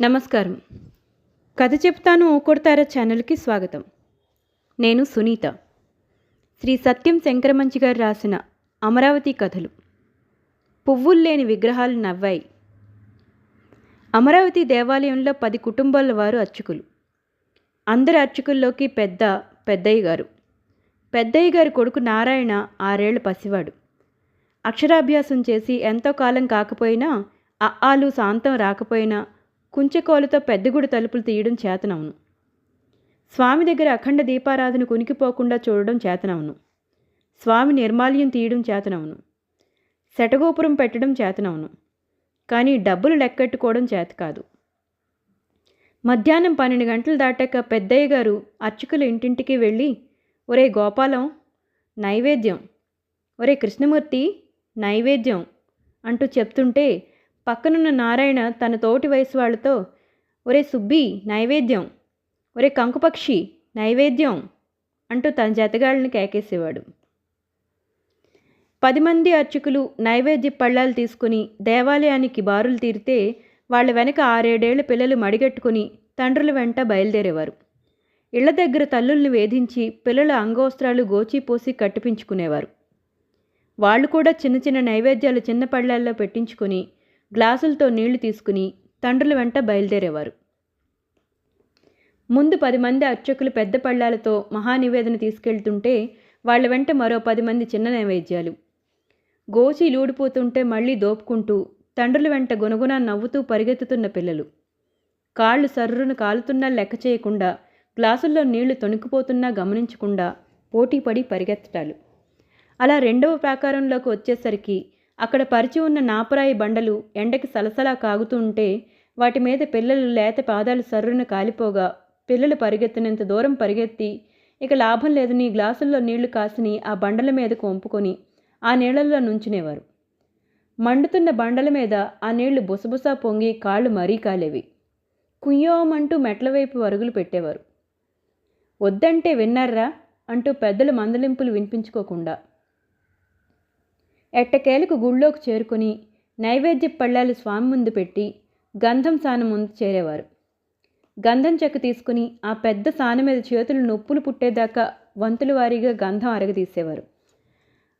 నమస్కారం. కథ చెప్తాను కొడతారా ఛానల్కి స్వాగతం. నేను సునీత. శ్రీ సత్యం శంకరమంచి గారు రాసిన అమరావతి కథలు. పువ్వులు లేని విగ్రహాలు నవ్వాయి. అమరావతి దేవాలయంలో పది కుటుంబాల వారు అర్చకులు. అందరి అర్చకుల్లోకి పెద్ద పెద్దయ్య గారు. పెద్దయ్య గారి కొడుకు నారాయణ ఆరేళ్ళ పసివాడు. అక్షరాభ్యాసం చేసి ఎంతో కాలం కాకపోయినా అఆలు శాంతం రాకపోయినా కుంచెకోలుతో పెద్దగుడి తలుపులు తీయడం చేతనవును. స్వామి దగ్గర అఖండ దీపారాధన కునికిపోకుండా చూడడం చేతనవును. స్వామి నిర్మాల్యం తీయడం చేతనవును. శటగోపురం పెట్టడం చేతనవును. కానీ డబ్బులు లెక్కెట్టుకోవడం చేత కాదు. మధ్యాహ్నం పన్నెండు గంటలు దాటాక పెద్దయ్య గారు అర్చకుల ఇంటింటికి వెళ్ళి ఒరే గోపాలం నైవేద్యం. ఒరే కృష్ణమూర్తి నైవేద్యం అంటూ చెప్తుంటే పక్కనున్న నారాయణ తన తోటి వయసు వాళ్ళతో ఒరే సుబ్బి నైవేద్యం. ఒరే కంకుపక్షి నైవేద్యం అంటూ తన జతగాళ్ళని కేకేసేవాడు. పది మంది అర్చకులు నైవేద్య పళ్ళాలు తీసుకుని దేవాలయానికి బారులు తీరితే వాళ్ళ వెనక ఆరేడేళ్ళ పిల్లలు మడిగట్టుకుని తండ్రుల వెంట బయలుదేరేవారు. ఇళ్ళ దగ్గర తల్లుల్ని వేధించి పిల్లల అంగోస్త్రాలు గోచిపోసి కట్టిపించుకునేవారు. వాళ్ళు కూడా చిన్న చిన్న నైవేద్యాలు చిన్న పళ్ళాల్లో పెట్టించుకుని గ్లాసులతో నీళ్ళు తీసుకుని తండ్రుల వెంట బయలుదేరేవారు. ముందు పది మంది అర్చకులు పెద్ద పళ్ళాలతో మహానివేదన తీసుకెళ్తుంటే వాళ్ళ వెంట మరో పది మంది చిన్న నైవేద్యాలు. గోచి లూడిపోతుంటే మళ్ళీ దోపుకుంటూ తండ్రుల వెంట గునగున నవ్వుతూ పరిగెత్తుతున్న పిల్లలు. కాళ్ళు సర్రును కాలుతున్నా లెక్క చేయకుండా గ్లాసుల్లో నీళ్ళు తొణుకుపోతున్నా గమనించకుండా పోటీపడి పరిగెత్తటాలు. అలా రెండవ ప్రాకారంలోకి వచ్చేసరికి అక్కడ పరిచి ఉన్న నాపరాయి బండలు ఎండకి సలసలా కాగుతూ ఉంటే వాటి మీద పిల్లలు లేత పాదాలు సర్రున కాలిపోగా పిల్లలు పరిగెత్తినంత దూరం పరిగెత్తి ఇక లాభం లేదని గ్లాసుల్లో నీళ్ళు కాసిని ఆ బండల మీదకు వంపుకొని ఆ నీళ్ళలో నుంచునేవారు. మండుతున్న బండల మీద ఆ నీళ్ళు బుసబుసా పొంగి కాళ్ళు మరీ కాలేవి. కుయ్యోమంటూ మెట్ల వైపు వరుగులు పెట్టేవారు. వద్దంటే విన్నారా? అంటూ పెద్దలు మందలింపులు వినిపించుకోకుండా ఎట్టకేలకు గుళ్ళోకి చేరుకుని నైవేద్య పళ్ళాలు స్వామి ముందు పెట్టి గంధం సానం ముందు చేరేవారు. గంధం చెక్క తీసుకుని ఆ పెద్ద సాన మీద చేతులు నొప్పులు పుట్టేదాకా వంతుల వారీగా గంధం అరగదీసేవారు.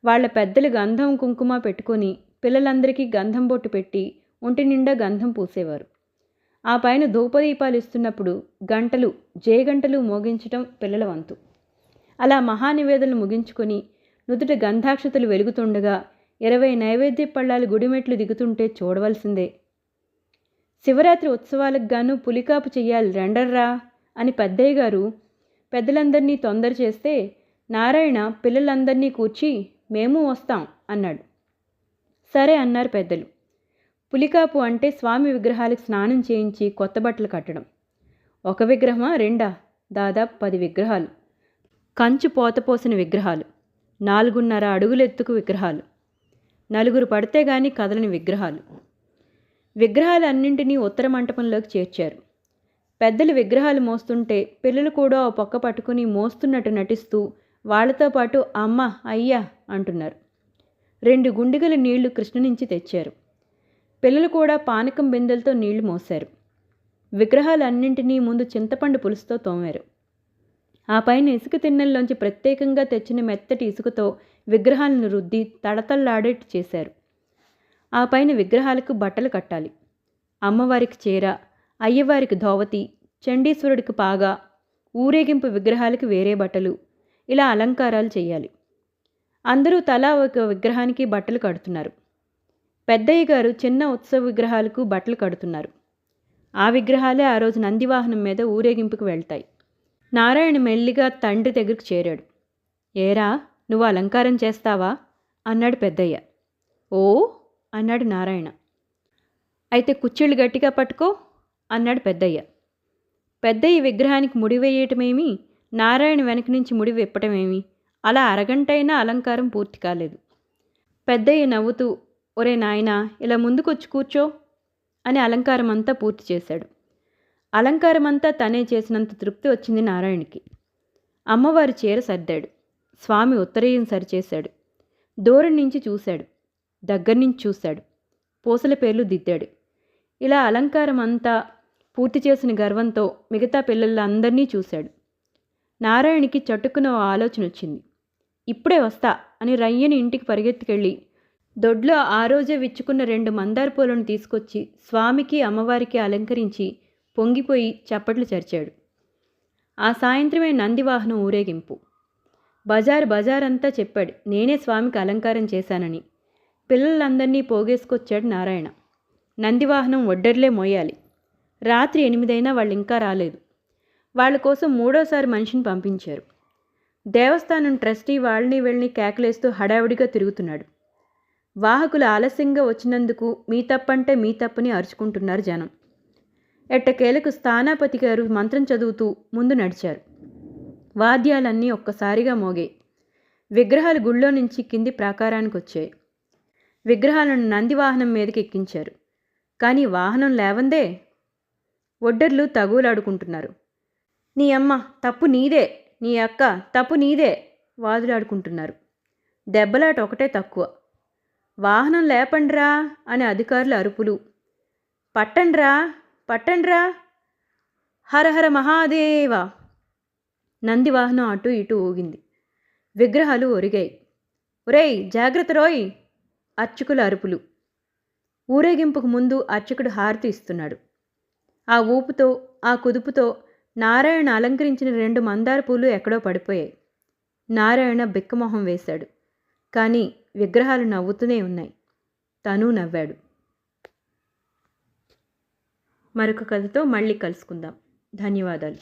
వాళ్ళ పెద్దలు గంధం కుంకుమ పెట్టుకొని పిల్లలందరికీ గంధం బొట్టు పెట్టి ఒంటి నిండా గంధం పూసేవారు. ఆ పైన ధూపదీపాలు ఇస్తున్నప్పుడు గంటలు జేగంటలు మోగించటం పిల్లల వంతు. అలా మహానివేదనలు ముగించుకొని నుదుట గంధాక్షతలు వెలుగుతుండగా ఇరవై నైవేద్య పళ్ళాలు గుడిమెట్లు దిగుతుంటే చూడవలసిందే. శివరాత్రి ఉత్సవాలకు గాను పులికాపు చెయ్యాలి రెండర్రా అని పెద్దయ్య గారు పెద్దలందరినీ తొందర చేస్తే నారాయణ పిల్లలందరినీ కూర్చి మేము వస్తాం అన్నాడు. సరే అన్నారు పెద్దలు. పులికాపు అంటే స్వామి విగ్రహాలకు స్నానం చేయించి కొత్త బట్టలు కట్టడం. ఒక విగ్రహమా రెండా? దాదాపు పది విగ్రహాలు. కంచు పోతపోసిన విగ్రహాలు. నాలుగున్నర అడుగులెత్తుకు విగ్రహాలు. నలుగురు పడితే గాని కదలని విగ్రహాలు. విగ్రహాలన్నింటినీ ఉత్తర మంటపంలోకి చేర్చారు. పెద్దలు విగ్రహాలు మోస్తుంటే పిల్లలు కూడా ఓ పక్క పట్టుకుని మోస్తున్నట్టు నటిస్తూ వాళ్ళతో పాటు అమ్మ అయ్యా అంటున్నారు. రెండు గుండిగల నీళ్ళు కృష్ణ నుంచి తెచ్చారు. పిల్లలు కూడా పానకం బిందెలతో నీళ్ళు మోశారు. విగ్రహాలన్నింటినీ ముందు చింతపండు పులుసుతో తోమారు. ఆ పైన ఇసుక తిన్నెల్లోంచి ప్రత్యేకంగా తెచ్చిన మెత్తటి ఇసుకతో విగ్రహాలను రుద్ది తడతల్లాడేట్టు చేశారు. ఆ పైన విగ్రహాలకు బట్టలు కట్టాలి. అమ్మవారికి చీర అయ్యవారికి ధోవతి చండీశ్వరుడికి పాగా ఊరేగింపు విగ్రహాలకు వేరే బట్టలు ఇలా అలంకారాలు చేయాలి. అందరూ తలా ఒక విగ్రహానికి బట్టలు కడుతున్నారు. పెద్దయ్య గారు చిన్న ఉత్సవ విగ్రహాలకు బట్టలు కడుతున్నారు. ఆ విగ్రహాలే ఆ రోజు నందివాహనం మీద ఊరేగింపుకు వెళ్తాయి. నారాయణ మెల్లిగా తండ్రి దగ్గరికి చేరాడు. ఏరా నువ్వు అలంకారం చేస్తావా? అన్నాడు పెద్దయ్య. ఓ అన్నాడు నారాయణ. అయితే కుచ్చిళ్ళు గట్టిగా పట్టుకో అన్నాడు పెద్దయ్య. పెద్దయ్య విగ్రహానికి ముడి వేయటమేమి? నారాయణ వెనక నుంచి ముడి విప్పటమేమి? అలా అరగంటైనా అలంకారం పూర్తి కాలేదు. పెద్దయ్య నవ్వుతూ ఒరే నాయనా ఇలా ముందుకొచ్చి కూర్చో అని అలంకారం అంతా పూర్తి చేశాడు. అలంకారమంతా తనే చేసినంత తృప్తి వచ్చింది నారాయణకి. అమ్మవారి చీర సర్దాడు. స్వామి ఉత్తరీయం సరిచేశాడు. దూరం నుంచి చూశాడు. దగ్గర నుంచి చూశాడు. పూసల పేర్లు దిద్దాడు. ఇలా అలంకారం అంతా పూర్తి చేసిన గర్వంతో మిగతా పిల్లలందరినీ చూశాడు. నారాయణకి చట్టుకున్న ఓ ఆలోచన వచ్చింది ఇప్పుడే వస్తా అని రయ్యని ఇంటికి పరిగెత్తుకెళ్ళి దొడ్లో ఆ రోజే విచ్చుకున్న రెండు మందార పూలను తీసుకొచ్చి స్వామికి అమ్మవారికి అలంకరించి పొంగిపోయి చప్పట్లు చరిచాడు. ఆ సాయంత్రమే నందివాహనం ఊరేగింపు. బజారు బజారంతా చెప్పాడు నేనే స్వామికి అలంకారం చేశానని. పిల్లలందరినీ పోగేసుకొచ్చాడు నారాయణ. నందివాహనం ఒడ్డర్లే మోయాలి. రాత్రి ఎనిమిదైనా వాళ్ళు ఇంకా రాలేదు. వాళ్ళ కోసం మూడోసారి మనిషిని పంపించారు. దేవస్థానం ట్రస్టీ వాళ్ళని వెళ్ళని కేకలేస్తూ హడావిడిగా తిరుగుతున్నాడు. వాహకులు ఆలస్యంగా వచ్చినందుకు మీ తప్పంటే మీ తప్పని అరుచుకుంటున్నారు జనం. ఎట్టకేలకు స్థానాపతి గారు మంత్రం చదువుతూ ముందు నడిచారు. వాద్యాలన్నీ ఒక్కసారిగా మోగాయి. విగ్రహాలు గుళ్ళో నుంచి కింది ప్రాకారానికి వచ్చాయి విగ్రహాలను నంది వాహనం మీదకి ఎక్కించారు. కానీ వాహనం లేవందే? ఒడ్డర్లు తగులాడుకుంటున్నారు నీ అమ్మ తప్పు నీదే నీ అక్క తప్పు నీదే వాదులాడుకుంటున్నారు. దెబ్బలాట ఒకటే తక్కువ. వాహనం లేపండ్రా అని అధికారుల అరుపులు. పట్టండ్రా పట్టండ్రా. హరహర మహాదేవ. నందివాహనం అటు ఇటు ఊగింది. విగ్రహాలు ఒరిగాయి. ఒరేయ్ జాగ్రత్త రోయ్. అర్చకుల అరుపులు. ఊరేగింపుకు ముందు అర్చకుడు హారతి ఇస్తున్నాడు. ఆ ఊపుతో ఆ కుదుపుతో నారాయణ అలంకరించిన రెండు మందార పూలు ఎక్కడో పడిపోయాయి. నారాయణ బిక్కమొహం వేశాడు. కానీ విగ్రహాలు నవ్వుతూనే ఉన్నాయి. తను నవ్వాడు. మరొక కథతో మళ్ళీ కలుసుకుందాం. ధన్యవాదాలు.